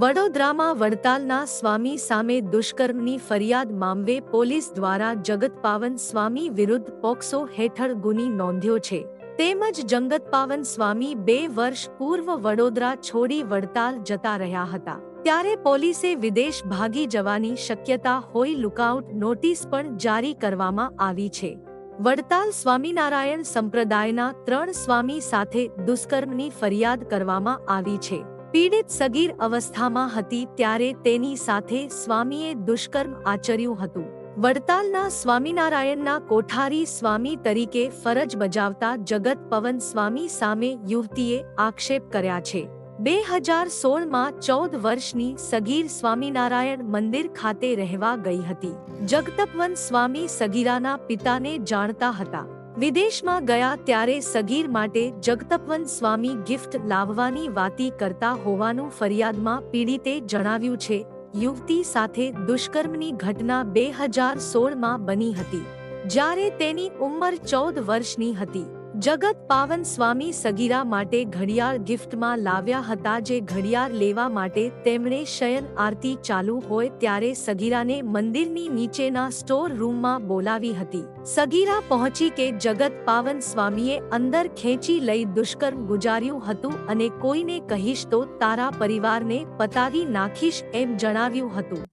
વડોદરામાં વડતાલના સ્વામી સામે દુષ્કર્મની ફરિયાદ મામલે પોલીસ દ્વારા જગતપાવન સ્વામી વિરુદ્ધ પોક્સો હેઠળ ગુની નોંધ્યો છે. તેમજ જંગતપાવન સ્વામી બે વર્ષ પૂર્વ વડોદરા છોડી વડતાલ જતા રહ્યા હતા. ત્યારે પોલીસે વિદેશ ભાગી જવાની શક્યતા હોય લુકઆઉટ નોટિસ પણ જારી કરવામાં આવી છે. વડતાલ સ્વામિનારાયણ સંપ્રદાયના ત્રણ સ્વામી સાથે દુષ્કર્મની ફરિયાદ કરવામાં આવી છે. પીડિત સગીર અવસ્થામાં હતી ત્યારે તેની સાથે સ્વામીએ દુષ્કર્મ આચર્યું હતું. વડતાલના સ્વામિનારાયણના કોઠારી સ્વામી તરીકે ફરજ બજાવતા જગત પવન સ્વામી સામે યુવતીએ આક્ષેપ કર્યા છે. બે હજાર સોળમાં ચૌદ વર્ષની સગીર સ્વામિનારાયણ મંદિર ખાતે રહેવા ગઈ હતી. જગતપવન સ્વામી સગીરાના પિતાને જાણતા હતા. વિદેશમાં ગયા ત્યારે સગીર માટે જગતપવન સ્વામી ગિફ્ટ લાવવાની વાતી કરતા હોવાનું ફરિયાદમાં પીડિતે જણાવ્યું છે, યુવતી સાથે દુષ્કર્મની ઘટના બે હજાર સોળમાં બની હતી, જ્યારે તેની ઉંમર ચૌદ વર્ષની હતી. જગત પાવન સ્વામી સગીરા માટે ઘડિયાળ ગિફ્ટમાં લાવ્યા હતા જે ઘડિયાળ લેવા માટે તેમણે શયન આરતી ચાલુ હોય ત્યારે સગીરાને મંદિરની નીચેના સ્ટોર રૂમમાં બોલાવી હતી. સગીરા પહોંચી કે જગત પાવન સ્વામીએ અંદર ખેંચી લઈ દુષ્કર્મ ગુજાર્યું હતું અને કોઈને કહીશ તો તારા પરિવારને પતાવી નાખીશ એમ જણાવ્યું હતું.